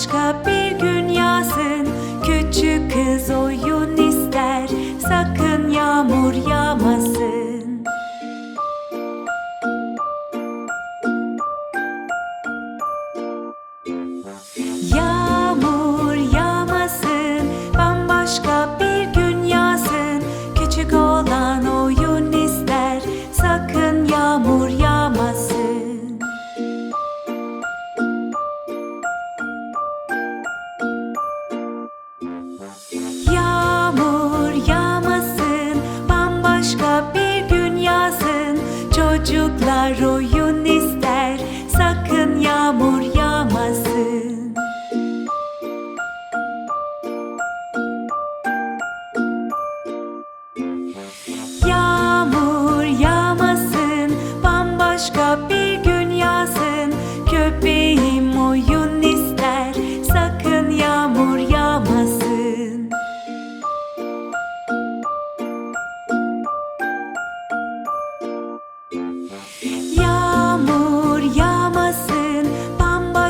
escapar. Çocuklar oyun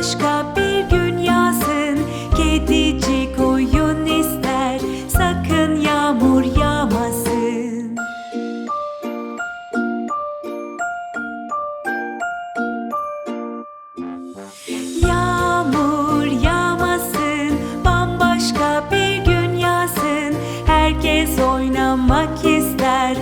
Bambaşka bir gün yağsın Kedicik oyun ister Sakın yağmur yağmasın. Yağmur yağmasın Bambaşka bir gün yağsın Herkes oynamak ister